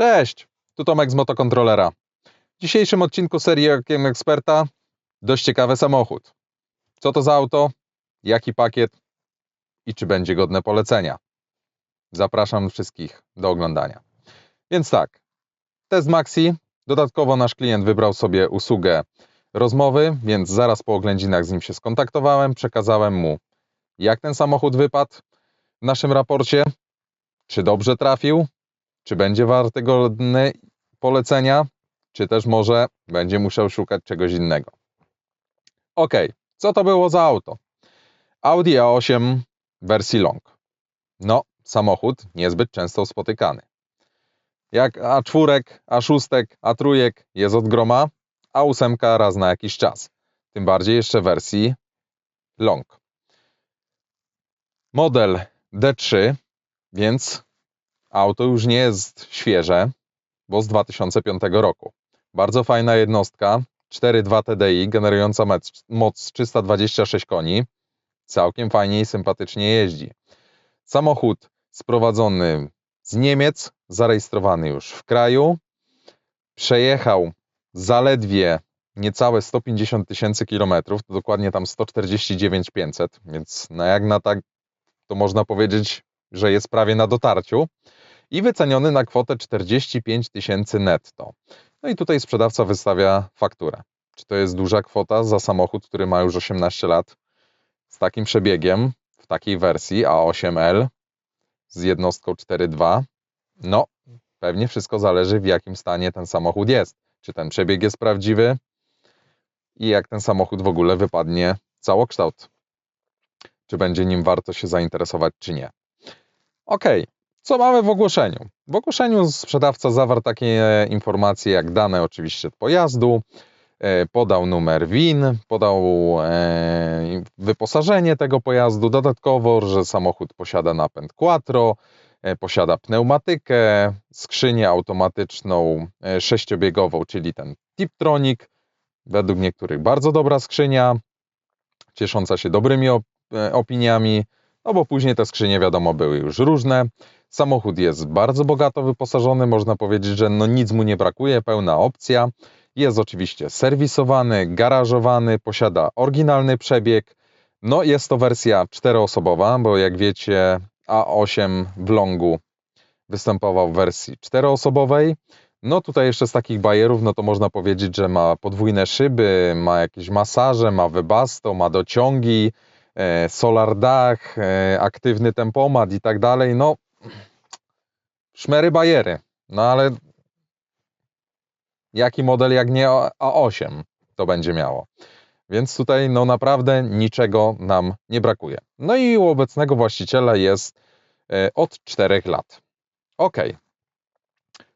Cześć, tu Tomek z Motokontrolera. W dzisiejszym odcinku serii Okiem Eksperta dość ciekawy samochód. Co to za auto, jaki pakiet i czy będzie godne polecenia. Zapraszam wszystkich do oglądania. Więc tak, test Maxi. Dodatkowo nasz klient wybrał sobie usługę rozmowy, więc zaraz po oględzinach z nim się skontaktowałem, przekazałem mu jak ten samochód wypadł w naszym raporcie, czy dobrze trafił, czy będzie warty godny polecenia, czy też może będzie musiał szukać czegoś innego. Ok, co to było za auto? Audi A8 wersji long. No, samochód niezbyt często spotykany. Jak A4, A6, A3 jest od groma, A8 raz na jakiś czas. Tym bardziej jeszcze wersji long. Model D3, więc Auto już nie jest świeże, bo z 2005 roku. Bardzo fajna jednostka, 4.2 TDI, generująca moc 326 koni. Całkiem fajnie i sympatycznie jeździ. Samochód sprowadzony z Niemiec, zarejestrowany już w kraju. Przejechał zaledwie niecałe 150 tysięcy kilometrów, to dokładnie tam 149 500, więc no jak na tak, to można powiedzieć, że jest prawie na dotarciu i wyceniony na kwotę 45 tysięcy netto. No i tutaj sprzedawca wystawia fakturę. Czy to jest duża kwota za samochód, który ma już 18 lat z takim przebiegiem, w takiej wersji A8L z jednostką 4.2? No, pewnie wszystko zależy w jakim stanie ten samochód jest. Czy ten przebieg jest prawdziwy i jak ten samochód w ogóle wypadnie całokształt. Czy będzie nim warto się zainteresować, czy nie. Ok, co mamy w ogłoszeniu? W ogłoszeniu sprzedawca zawarł takie informacje jak dane oczywiście pojazdu, e, podał numer WIN, podał e, wyposażenie tego pojazdu, dodatkowo, że samochód posiada napęd quattro, e, posiada pneumatykę, skrzynię automatyczną sześciobiegową, czyli ten Tiptronic, według niektórych bardzo dobra skrzynia, ciesząca się dobrymi opiniami, no bo później te skrzynie wiadomo były już różne. Samochód jest bardzo bogato wyposażony, można powiedzieć, że no nic mu nie brakuje, pełna opcja. Jest oczywiście serwisowany, garażowany, posiada oryginalny przebieg. No jest to wersja czteroosobowa, bo jak wiecie A8 w longu występował w wersji czteroosobowej. No tutaj jeszcze z takich bajerów, no to można powiedzieć, że ma podwójne szyby, ma jakieś masaże, ma wybasto, ma dociągi, e, solar dach, e, aktywny tempomat i tak dalej. No szmery bajery. No ale jaki model jak nie A8 to będzie miało. Więc tutaj no naprawdę niczego nam nie brakuje. No i u obecnego właściciela jest e, od 4 lat. Ok.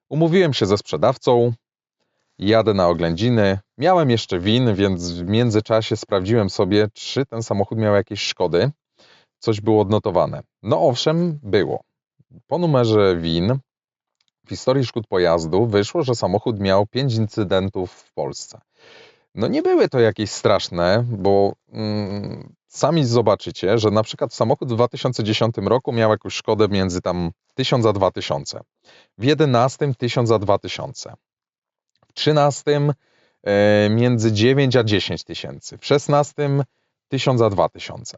Umówiłem się ze sprzedawcą, jadę na oględziny. Miałem jeszcze win, więc w międzyczasie sprawdziłem sobie, czy ten samochód miał jakieś szkody. Coś było odnotowane. No owszem, było. Po numerze WIN w historii szkód pojazdu wyszło, że samochód miał 5 incydentów w Polsce. No nie były to jakieś straszne, bo mm, sami zobaczycie, że na przykład samochód w 2010 roku miał jakąś szkodę między tam 1000 a 2000. W 11 1000 a 2000. W 13 e, między 9 a 10 tysięcy. W 16 1000 a 2000.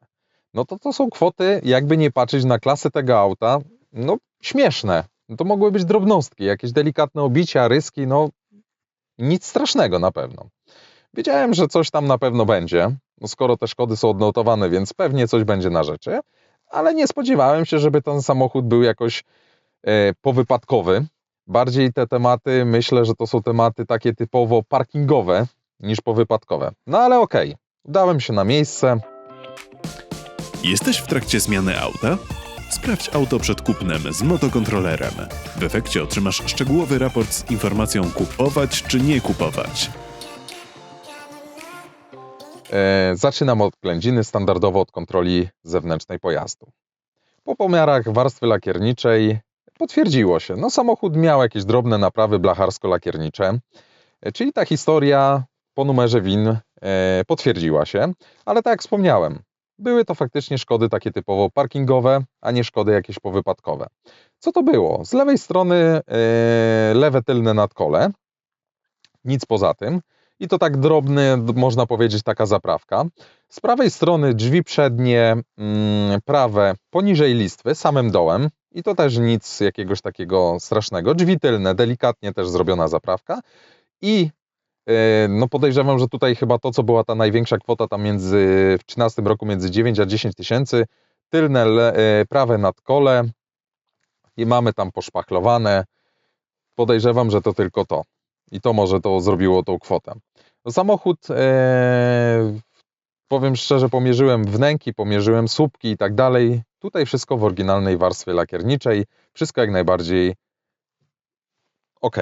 No to to są kwoty, jakby nie patrzeć na klasę tego auta, no śmieszne. No to mogły być drobnostki, jakieś delikatne obicia, ryski, no nic strasznego na pewno. Wiedziałem, że coś tam na pewno będzie, no skoro te szkody są odnotowane, więc pewnie coś będzie na rzeczy, ale nie spodziewałem się, żeby ten samochód był jakoś e, powypadkowy. Bardziej te tematy, myślę, że to są tematy takie typowo parkingowe niż powypadkowe. No ale okej, okay. udałem się na miejsce. Jesteś w trakcie zmiany auta? Sprawdź auto przed kupnem z motokontrolerem. W efekcie otrzymasz szczegółowy raport z informacją kupować czy nie kupować. E, zaczynam od ględziny, standardowo od kontroli zewnętrznej pojazdu. Po pomiarach warstwy lakierniczej potwierdziło się, no samochód miał jakieś drobne naprawy blacharsko-lakiernicze, e, czyli ta historia po numerze WIN e, potwierdziła się, ale tak jak wspomniałem, były to faktycznie szkody takie typowo parkingowe, a nie szkody jakieś powypadkowe. Co to było? Z lewej strony e, lewe tylne nadkole, nic poza tym. I to tak drobny, można powiedzieć, taka zaprawka. Z prawej strony drzwi przednie, mm, prawe poniżej listwy, samym dołem. I to też nic jakiegoś takiego strasznego. Drzwi tylne, delikatnie też zrobiona zaprawka. I no podejrzewam, że tutaj chyba to, co była ta największa kwota tam między, w 13 roku między 9 a 10 tysięcy, tylne le, e, prawe nadkole i mamy tam poszpachlowane. Podejrzewam, że to tylko to. I to może to zrobiło tą kwotę. Samochód, e, powiem szczerze, pomierzyłem wnęki, pomierzyłem słupki i tak dalej. Tutaj wszystko w oryginalnej warstwie lakierniczej. Wszystko jak najbardziej ok.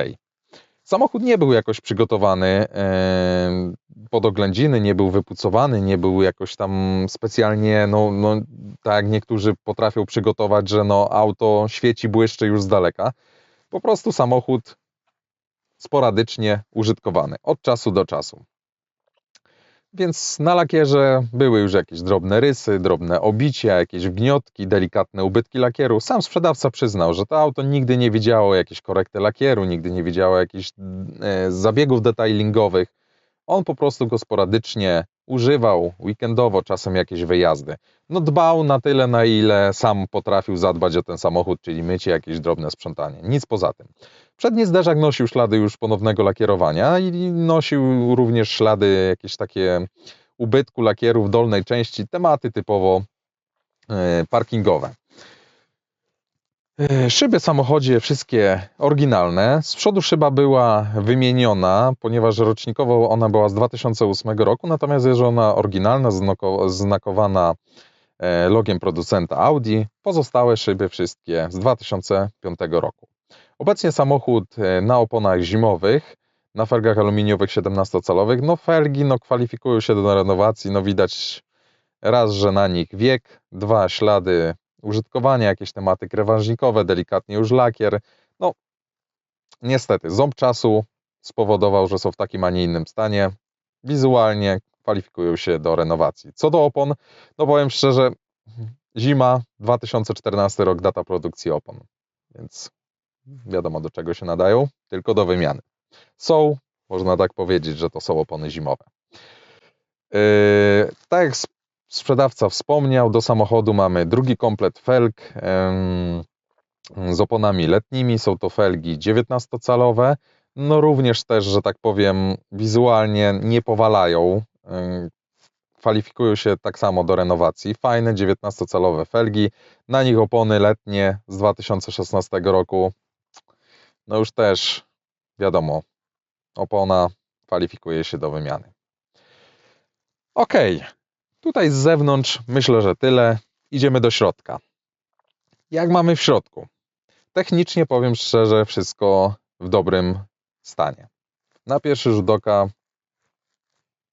Samochód nie był jakoś przygotowany e, pod oględziny, nie był wypucowany, nie był jakoś tam specjalnie, no, no tak jak niektórzy potrafią przygotować, że no auto świeci, błyszczy już z daleka. Po prostu samochód sporadycznie użytkowany od czasu do czasu. Więc na lakierze były już jakieś drobne rysy, drobne obicia, jakieś wgniotki, delikatne ubytki lakieru. Sam sprzedawca przyznał, że to auto nigdy nie widziało jakiejś korekty lakieru, nigdy nie widziało jakichś e, zabiegów detailingowych. On po prostu go sporadycznie używał weekendowo, czasem jakieś wyjazdy. No dbał na tyle, na ile sam potrafił zadbać o ten samochód, czyli mycie, jakieś drobne sprzątanie. Nic poza tym. Przedni zderzak nosił ślady już ponownego lakierowania i nosił również ślady jakieś takie ubytku lakieru w dolnej części, tematy typowo e, parkingowe. E, szyby w samochodzie wszystkie oryginalne. Z przodu szyba była wymieniona, ponieważ rocznikowo ona była z 2008 roku, natomiast jest ona oryginalna, znakowana e, logiem producenta Audi. Pozostałe szyby wszystkie z 2005 roku. Obecnie samochód e, na oponach zimowych, na felgach aluminiowych 17-calowych. No felgi no, kwalifikują się do renowacji, no widać raz, że na nich wiek, dwa ślady użytkowania, jakieś tematy krewanżnikowe, delikatnie już lakier. No niestety, ząb czasu spowodował, że są w takim, a nie innym stanie. Wizualnie kwalifikują się do renowacji. Co do opon, no powiem szczerze, zima 2014 rok, data produkcji opon. Więc wiadomo do czego się nadają, tylko do wymiany. Są, można tak powiedzieć, że to są opony zimowe. Yy, tak jak sprzedawca wspomniał, do samochodu mamy drugi komplet felg z oponami letnimi. Są to felgi 19-calowe. No również też, że tak powiem, wizualnie nie powalają. Kwalifikują się tak samo do renowacji. Fajne 19-calowe felgi, na nich opony letnie z 2016 roku no już też wiadomo, opona kwalifikuje się do wymiany. Ok, tutaj z zewnątrz myślę, że tyle. Idziemy do środka. Jak mamy w środku? Technicznie powiem szczerze, wszystko w dobrym stanie. Na pierwszy rzut oka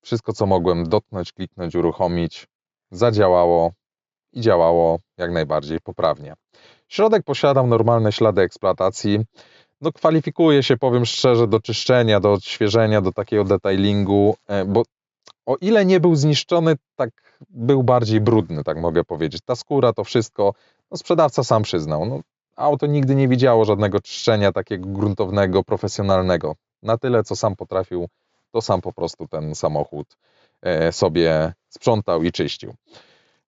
wszystko, co mogłem dotknąć, kliknąć, uruchomić, zadziałało i działało jak najbardziej poprawnie. Środek posiadał normalne ślady eksploatacji no kwalifikuje się, powiem szczerze, do czyszczenia, do odświeżenia, do takiego detailingu, e, bo o ile nie był zniszczony, tak był bardziej brudny, tak mogę powiedzieć. Ta skóra, to wszystko, no sprzedawca sam przyznał. No, auto nigdy nie widziało żadnego czyszczenia takiego gruntownego, profesjonalnego. Na tyle, co sam potrafił, to sam po prostu ten samochód e, sobie sprzątał i czyścił.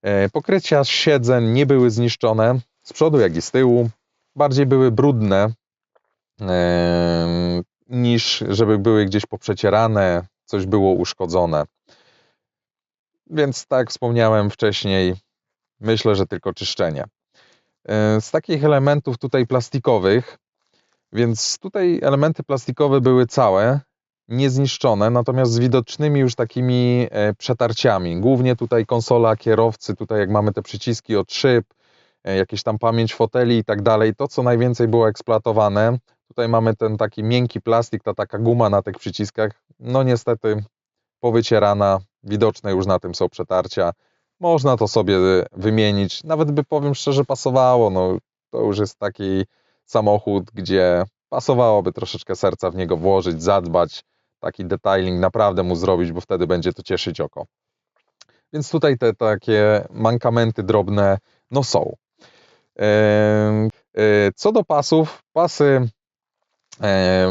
E, pokrycia siedzeń nie były zniszczone z przodu, jak i z tyłu. Bardziej były brudne, niż żeby były gdzieś poprzecierane, coś było uszkodzone. Więc tak wspomniałem wcześniej, myślę, że tylko czyszczenie. Z takich elementów tutaj plastikowych, więc tutaj elementy plastikowe były całe, niezniszczone, natomiast z widocznymi już takimi e, przetarciami. Głównie tutaj konsola kierowcy, tutaj jak mamy te przyciski od szyb, e, jakieś tam pamięć foteli i tak dalej, to co najwięcej było eksploatowane, Tutaj mamy ten taki miękki plastik, ta taka guma na tych przyciskach. No niestety powycierana, widoczne już na tym są przetarcia. Można to sobie wymienić, nawet by powiem szczerze pasowało. No, to już jest taki samochód, gdzie pasowałoby troszeczkę serca w niego włożyć, zadbać, taki detailing naprawdę mu zrobić, bo wtedy będzie to cieszyć oko. Więc tutaj te takie mankamenty drobne no są. E, Co do pasów, pasy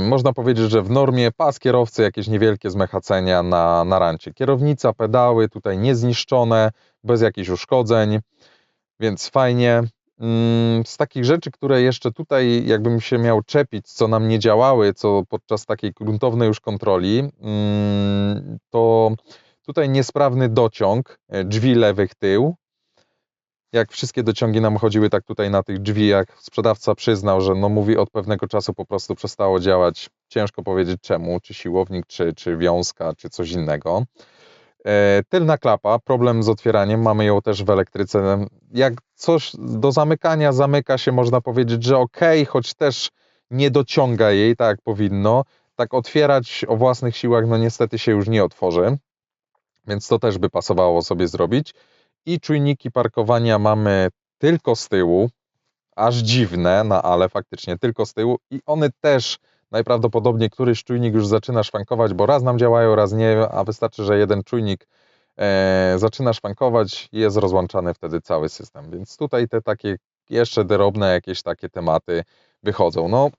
można powiedzieć, że w normie pas kierowcy jakieś niewielkie zmechacenia na, na rancie. Kierownica, pedały tutaj niezniszczone, bez jakichś uszkodzeń, więc fajnie. Mm, Z takich rzeczy, które jeszcze tutaj jakbym się miał czepić, co nam nie działały, co podczas takiej gruntownej już kontroli, mm, to tutaj niesprawny dociąg e, drzwi lewych tył. Jak wszystkie dociągi nam chodziły tak tutaj na tych drzwiach, sprzedawca przyznał, że no mówi od pewnego czasu po prostu przestało działać. Ciężko powiedzieć czemu, czy siłownik, czy, czy wiązka, czy coś innego. E, Tylna klapa, problem z otwieraniem, mamy ją też w elektryce. Jak coś do zamykania zamyka się, można powiedzieć, że ok, choć też nie dociąga jej tak jak powinno. Tak otwierać o własnych siłach, no niestety się już nie otworzy, więc to też by pasowało sobie zrobić. I czujniki parkowania mamy tylko z tyłu, aż dziwne, no ale faktycznie tylko z tyłu i one też najprawdopodobniej któryś czujnik już zaczyna szwankować, bo raz nam działają, raz nie, a wystarczy, że jeden czujnik e, zaczyna szwankować i jest rozłączany wtedy cały system. Więc tutaj te takie jeszcze drobne jakieś takie tematy wychodzą. No,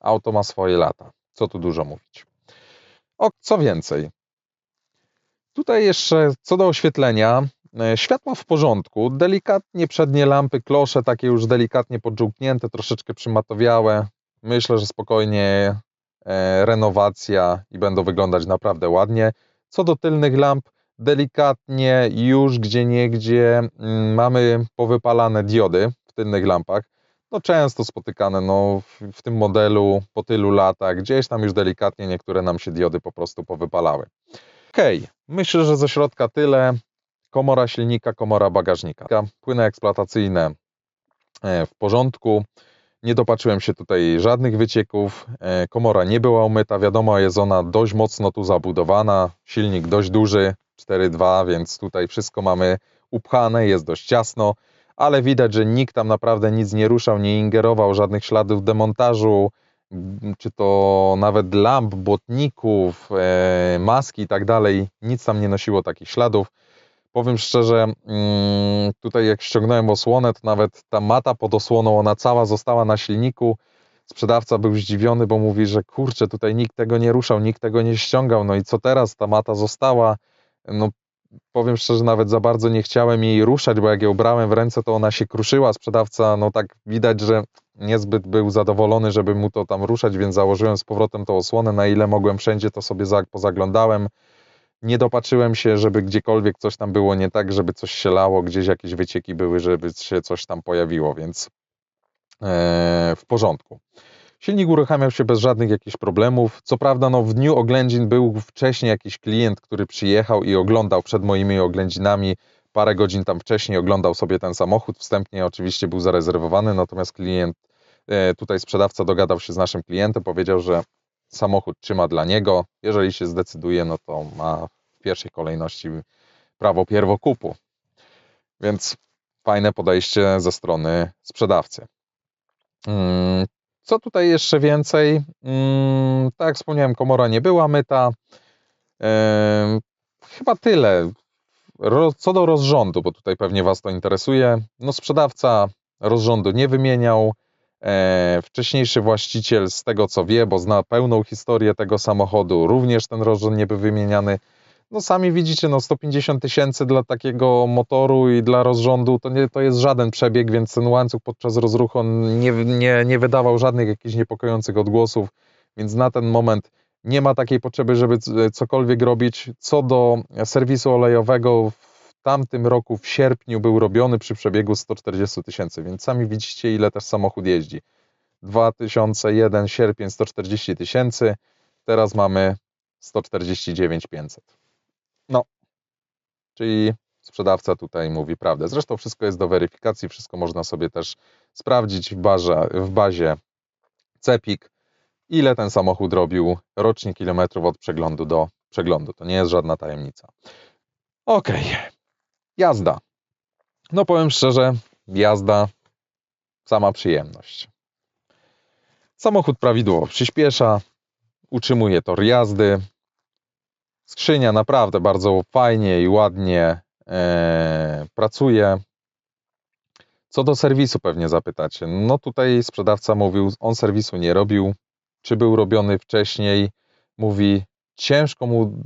auto ma swoje lata, co tu dużo mówić. O, co więcej, tutaj jeszcze co do oświetlenia, e, światło w porządku, delikatnie przednie lampy, klosze takie już delikatnie podżółknięte, troszeczkę przymatowiałe, Myślę, że spokojnie e, renowacja i będą wyglądać naprawdę ładnie. Co do tylnych lamp, delikatnie już gdzie niegdzie mm, mamy powypalane diody w tylnych lampach. No często spotykane no, w, w tym modelu po tylu latach, gdzieś tam już delikatnie niektóre nam się diody po prostu powypalały. Okej, myślę, że ze środka tyle. Komora silnika, komora bagażnika. Płyny eksploatacyjne e, w porządku. Nie dopatrzyłem się tutaj żadnych wycieków. E, Komora nie była umyta. Wiadomo, jest ona dość mocno tu zabudowana. Silnik dość duży, 4.2, więc tutaj wszystko mamy upchane, jest dość ciasno, ale widać, że nikt tam naprawdę nic nie ruszał, nie ingerował, żadnych śladów demontażu, czy to nawet lamp, błotników, e, maski i tak dalej. Nic tam nie nosiło takich śladów. Powiem szczerze, mm, tutaj jak ściągnąłem osłonę, to nawet ta mata pod osłoną, ona cała została na silniku. Sprzedawca był zdziwiony, bo mówi, że kurczę, tutaj nikt tego nie ruszał, nikt tego nie ściągał. No i co teraz? Ta mata została. No, powiem szczerze, nawet za bardzo nie chciałem jej ruszać, bo jak ją brałem w ręce, to ona się kruszyła. Sprzedawca, no tak widać, że niezbyt był zadowolony, żeby mu to tam ruszać, więc założyłem z powrotem tą osłonę. Na ile mogłem wszędzie, to sobie za- pozaglądałem nie się, żeby gdziekolwiek coś tam było nie tak, żeby coś się lało, gdzieś jakieś wycieki były, żeby się coś tam pojawiło, więc e, w porządku. Silnik uruchamiał się bez żadnych jakichś problemów. Co prawda, no, w dniu oględzin był wcześniej jakiś klient, który przyjechał i oglądał przed moimi oględzinami. Parę godzin tam wcześniej oglądał sobie ten samochód. Wstępnie oczywiście był zarezerwowany, natomiast klient, e, tutaj sprzedawca dogadał się z naszym klientem, powiedział, że samochód trzyma dla niego. Jeżeli się zdecyduje, no to ma w pierwszej kolejności prawo pierwokupu. Więc fajne podejście ze strony sprzedawcy. Mm, Co tutaj jeszcze więcej? Mm, Tak jak wspomniałem, komora nie była myta. Chyba tyle. Co do rozrządu, bo tutaj pewnie Was to interesuje. No sprzedawca rozrządu nie wymieniał. E, wcześniejszy właściciel, z tego co wie, bo zna pełną historię tego samochodu, również ten rozrząd nie był wymieniany. No sami widzicie, no 150 tysięcy dla takiego motoru i dla rozrządu to, nie, to jest żaden przebieg, więc ten łańcuch podczas rozruchu on nie, nie, nie wydawał żadnych jakichś niepokojących odgłosów, więc na ten moment nie ma takiej potrzeby, żeby c- cokolwiek robić. Co do serwisu olejowego, w tamtym roku w sierpniu był robiony przy przebiegu 140 tysięcy, więc sami widzicie, ile też samochód jeździ. 2001 sierpień 140 tysięcy, teraz mamy 149 500. No, czyli sprzedawca tutaj mówi prawdę. Zresztą wszystko jest do weryfikacji, wszystko można sobie też sprawdzić w, barze, w bazie CEPIK, ile ten samochód robił rocznie kilometrów od przeglądu do przeglądu. To nie jest żadna tajemnica. Okej, jazda. No powiem szczerze, jazda sama przyjemność. Samochód prawidłowo przyspiesza, utrzymuje tor jazdy. Skrzynia naprawdę bardzo fajnie i ładnie e, pracuje. Co do serwisu pewnie zapytacie. No tutaj sprzedawca mówił, on serwisu nie robił. Czy był robiony wcześniej? Mówi, ciężko mu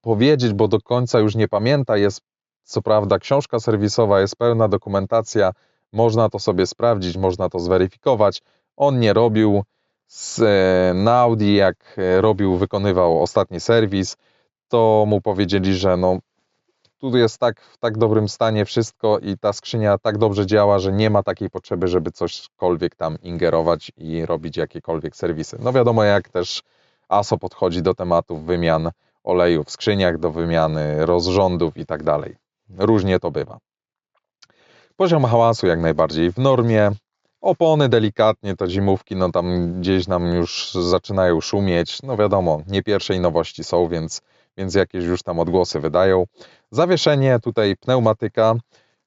powiedzieć, bo do końca już nie pamięta. Jest co prawda książka serwisowa, jest pełna dokumentacja, można to sobie sprawdzić, można to zweryfikować. On nie robił. Z, e, na Audi, jak e, robił, wykonywał ostatni serwis, to mu powiedzieli, że no, tu jest tak w tak dobrym stanie wszystko i ta skrzynia tak dobrze działa, że nie ma takiej potrzeby, żeby cośkolwiek tam ingerować i robić jakiekolwiek serwisy. No wiadomo, jak też ASO podchodzi do tematów wymian oleju w skrzyniach, do wymiany rozrządów i tak dalej. Różnie to bywa. Poziom hałasu jak najbardziej w normie. Opony delikatnie, to zimówki, no tam gdzieś nam już zaczynają szumieć. No wiadomo, nie pierwszej nowości są, więc, więc jakieś już tam odgłosy wydają. Zawieszenie, tutaj pneumatyka.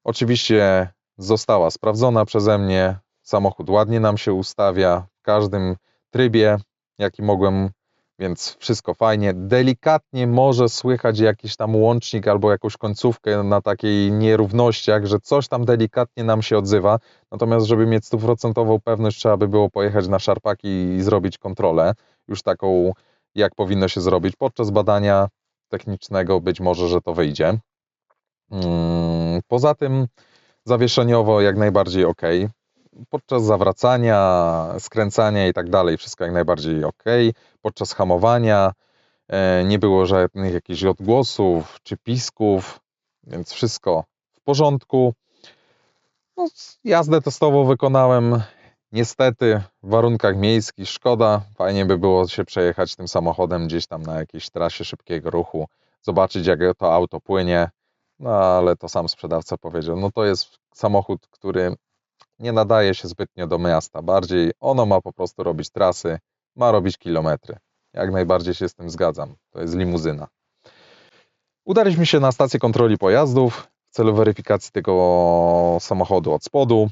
Oczywiście została sprawdzona przeze mnie. Samochód ładnie nam się ustawia w każdym trybie, jaki mogłem, więc wszystko fajnie. Delikatnie może słychać jakiś tam łącznik albo jakąś końcówkę na takiej nierównościach, że coś tam delikatnie nam się odzywa. Natomiast, żeby mieć stuprocentową pewność, trzeba by było pojechać na szarpaki i zrobić kontrolę, już taką, jak powinno się zrobić podczas badania technicznego, być może, że to wyjdzie. Mm, Poza tym zawieszeniowo jak najbardziej ok. Podczas zawracania, skręcania i tak dalej, wszystko jak najbardziej ok. Podczas hamowania e, nie było żadnych jakichś odgłosów czy pisków, więc wszystko w porządku. No, jazdę testową wykonałem. Niestety w warunkach miejskich szkoda. Fajnie by było się przejechać tym samochodem gdzieś tam na jakiejś trasie szybkiego ruchu, zobaczyć jak to auto płynie. No ale to sam sprzedawca powiedział, no to jest samochód, który nie nadaje się zbytnio do miasta. Bardziej ono ma po prostu robić trasy, ma robić kilometry. Jak najbardziej się z tym zgadzam. To jest limuzyna. Udaliśmy się na stację kontroli pojazdów w celu weryfikacji tego samochodu od spodu.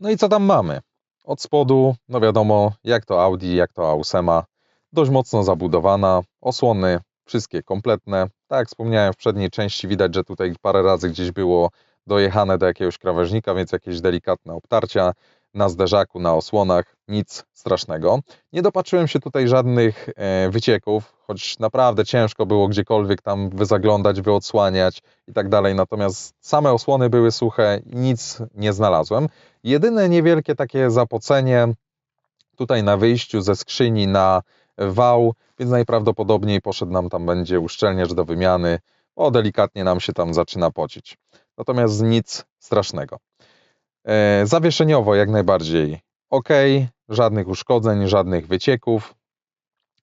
No i co tam mamy? Od spodu, no wiadomo, jak to Audi, jak to Ausema, dość mocno zabudowana, osłony wszystkie kompletne. Tak jak wspomniałem, w przedniej części widać, że tutaj parę razy gdzieś było dojechane do jakiegoś krawężnika, więc jakieś delikatne obtarcia na zderzaku, na osłonach, nic strasznego. Nie dopatrzyłem się tutaj żadnych e, wycieków, choć naprawdę ciężko było gdziekolwiek tam wyzaglądać, wyodsłaniać i tak dalej. Natomiast same osłony były suche i nic nie znalazłem. Jedyne niewielkie takie zapocenie tutaj na wyjściu ze skrzyni na wał, więc najprawdopodobniej poszedł nam tam będzie uszczelniacz do wymiany, bo delikatnie nam się tam zaczyna pocić. Natomiast nic strasznego. E, zawieszeniowo jak najbardziej ok, żadnych uszkodzeń, żadnych wycieków.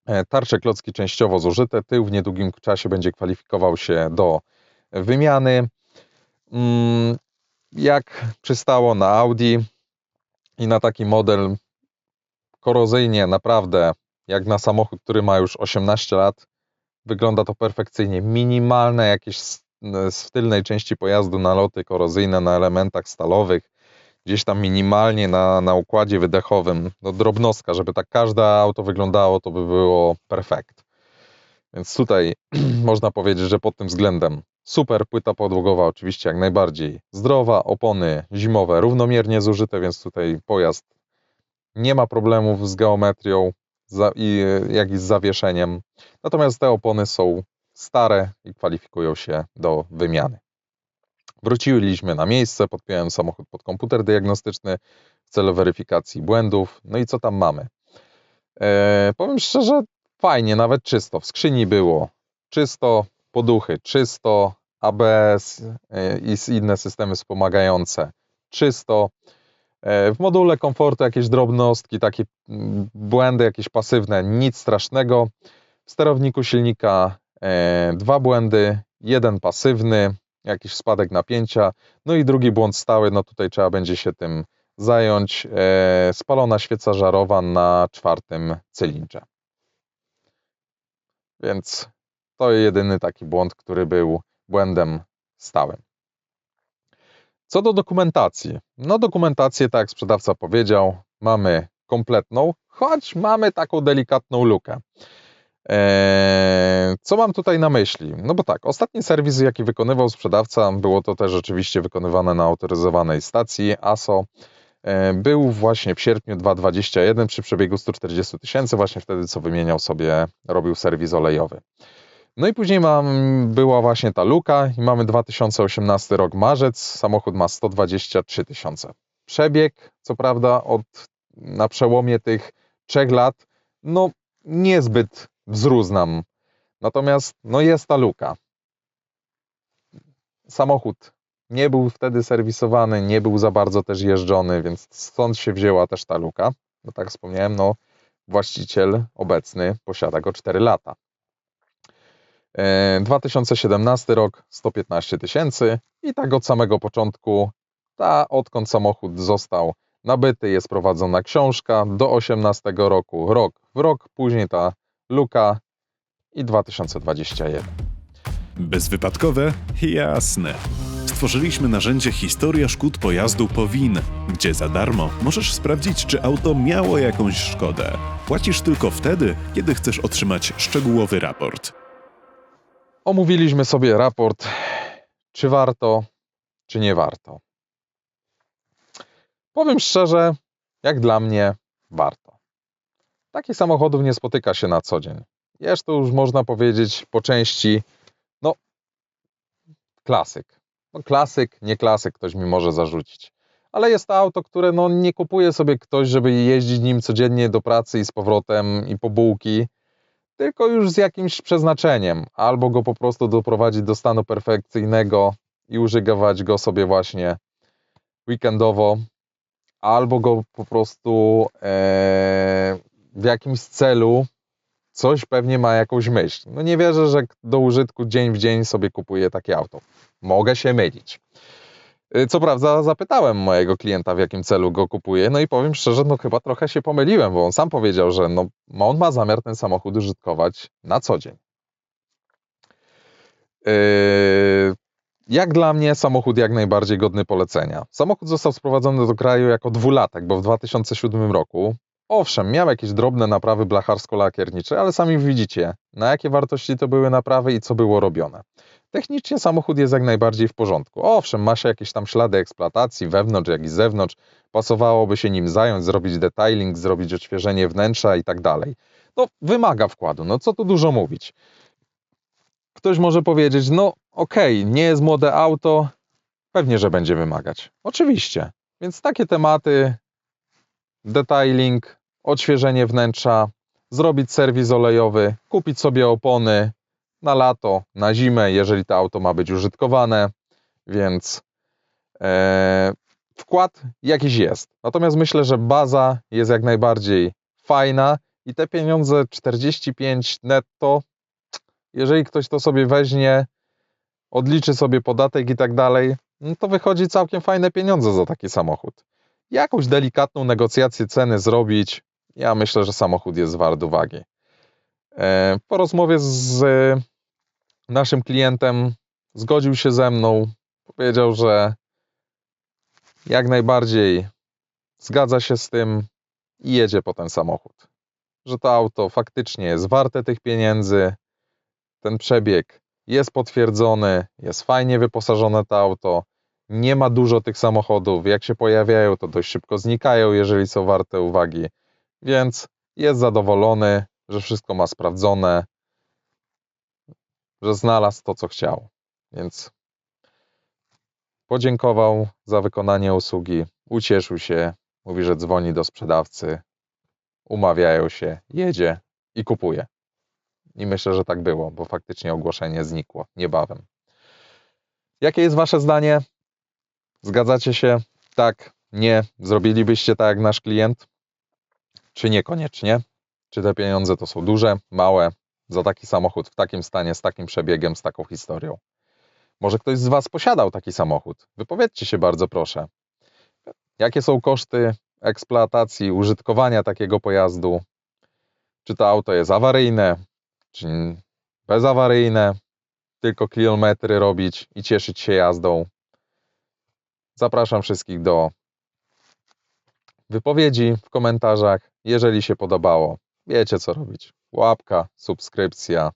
E, tarcze klocki częściowo zużyte, tył w niedługim czasie będzie kwalifikował się do wymiany. Mm, Jak przystało na Audi i na taki model korozyjnie naprawdę jak na samochód, który ma już 18 lat, wygląda to perfekcyjnie. Minimalne jakieś w tylnej części pojazdu naloty korozyjne na elementach stalowych, gdzieś tam minimalnie na, na układzie wydechowym, no drobnostka, żeby tak każde auto wyglądało, to by było perfekt. Więc tutaj można powiedzieć, że pod tym względem super płyta podłogowa, oczywiście jak najbardziej zdrowa, opony zimowe równomiernie zużyte, więc tutaj pojazd nie ma problemów z geometrią, i, jak i z zawieszeniem. Natomiast te opony są stare i kwalifikują się do wymiany. Wróciliśmy na miejsce, podpiąłem samochód pod komputer diagnostyczny w celu weryfikacji błędów. No i co tam mamy? E, powiem szczerze, fajnie, nawet czysto. W skrzyni było czysto, poduchy czysto, ABS e, i inne systemy wspomagające czysto. E, W module komfortu jakieś drobnostki, takie mm, błędy jakieś pasywne, nic strasznego. W sterowniku silnika dwa błędy, jeden pasywny, jakiś spadek napięcia, no i drugi błąd stały, no tutaj trzeba będzie się tym zająć. E, Spalona świeca żarowa na czwartym cylindrze. Więc to jedyny taki błąd, który był błędem stałym. Co do dokumentacji. No dokumentację, tak jak sprzedawca powiedział, mamy kompletną, choć mamy taką delikatną lukę. Eee, Co mam tutaj na myśli? No bo tak, ostatni serwis, jaki wykonywał sprzedawca, było to też rzeczywiście wykonywane na autoryzowanej stacji ASO. E, Był właśnie w sierpniu 2021 przy przebiegu 140 tysięcy, właśnie wtedy co wymieniał sobie, robił serwis olejowy. No i później mam, była właśnie ta luka i mamy 2018 rok marzec, samochód ma 123 tysiące. Przebieg, co prawda, od, na przełomie tych trzech lat, no niezbyt wzrósł. Natomiast no jest ta luka. Samochód nie był wtedy serwisowany, nie był za bardzo też jeżdżony, więc stąd się wzięła też ta luka. No tak wspomniałem, no właściciel obecny posiada go 4 lata. E, 2017 rok 115 tysięcy i tak od samego początku, ta odkąd samochód został nabyty, jest prowadzona książka do 18 roku, rok w rok, później ta luka i 2021. Bezwypadkowe? Jasne. Stworzyliśmy narzędzie Historia szkód pojazdu POWIN, gdzie za darmo możesz sprawdzić, czy auto miało jakąś szkodę. Płacisz tylko wtedy, kiedy chcesz otrzymać szczegółowy raport. Omówiliśmy sobie raport, czy warto, czy nie warto. Powiem szczerze, jak dla mnie, warto. Takich samochodów nie spotyka się na co dzień. Jest to już można powiedzieć po części, no, klasyk. No, klasyk, nie klasyk, ktoś mi może zarzucić. Ale jest to auto, które no, nie kupuje sobie ktoś, żeby jeździć nim codziennie do pracy i z powrotem i po bułki, tylko już z jakimś przeznaczeniem. Albo go po prostu doprowadzić do stanu perfekcyjnego i używać go sobie właśnie weekendowo, albo go po prostu e, w jakimś celu coś pewnie ma jakąś myśl. No nie wierzę, że do użytku dzień w dzień sobie kupuje takie auto. Mogę się mylić. Y, Co prawda zapytałem mojego klienta, w jakim celu go kupuje, no i powiem szczerze, no chyba trochę się pomyliłem, bo on sam powiedział, że no, on ma zamiar ten samochód użytkować na co dzień. Yy, Jak dla mnie samochód jak najbardziej godny polecenia. Samochód został sprowadzony do kraju jako dwulatek, bo w 2007 roku Owszem, miał jakieś drobne naprawy blacharsko-lakiernicze, ale sami widzicie, na jakie wartości to były naprawy i co było robione. Technicznie samochód jest jak najbardziej w porządku. Owszem, ma się jakieś tam ślady eksploatacji wewnątrz, jak i zewnątrz. Pasowałoby się nim zająć, zrobić detailing, zrobić odświeżenie wnętrza i tak dalej. No, wymaga wkładu, no co tu dużo mówić. Ktoś może powiedzieć, no okej, nie jest młode auto, pewnie, że będzie wymagać. Oczywiście. Więc takie tematy, detailing, odświeżenie wnętrza, zrobić serwis olejowy, kupić sobie opony na lato, na zimę, jeżeli to auto ma być użytkowane, więc e, wkład jakiś jest. Natomiast myślę, że baza jest jak najbardziej fajna i te pieniądze 45 netto, jeżeli ktoś to sobie weźmie, odliczy sobie podatek i tak dalej, no to wychodzi całkiem fajne pieniądze za taki samochód. Jakąś delikatną negocjację ceny zrobić, ja myślę, że samochód jest wart uwagi. E, Po rozmowie z naszym klientem zgodził się ze mną, powiedział, że jak najbardziej zgadza się z tym i jedzie po ten samochód. Że to auto faktycznie jest warte tych pieniędzy, ten przebieg jest potwierdzony, jest fajnie wyposażone to auto, nie ma dużo tych samochodów, jak się pojawiają, to dość szybko znikają, jeżeli są warte uwagi, więc jest zadowolony, że wszystko ma sprawdzone, że znalazł to, co chciał. Więc podziękował za wykonanie usługi, ucieszył się, mówi, że dzwoni do sprzedawcy, umawiają się, jedzie i kupuje. I myślę, że tak było, bo faktycznie ogłoszenie znikło niebawem. Jakie jest Wasze zdanie? Zgadzacie się? Tak, nie. Zrobilibyście tak jak nasz klient? Czy niekoniecznie? Czy te pieniądze to są duże, małe za taki samochód w takim stanie, z takim przebiegiem, z taką historią? Może ktoś z Was posiadał taki samochód? Wypowiedzcie się bardzo proszę. Jakie są koszty eksploatacji, użytkowania takiego pojazdu? Czy to auto jest awaryjne, czy bezawaryjne? Tylko kilometry robić i cieszyć się jazdą? Zapraszam wszystkich do wypowiedzi w komentarzach. Jeżeli się podobało, wiecie co robić. Łapka, subskrypcja.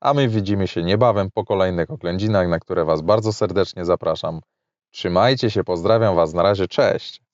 A my widzimy się niebawem po kolejnych oględzinach, na które Was bardzo serdecznie zapraszam. Trzymajcie się, pozdrawiam Was, na razie, cześć.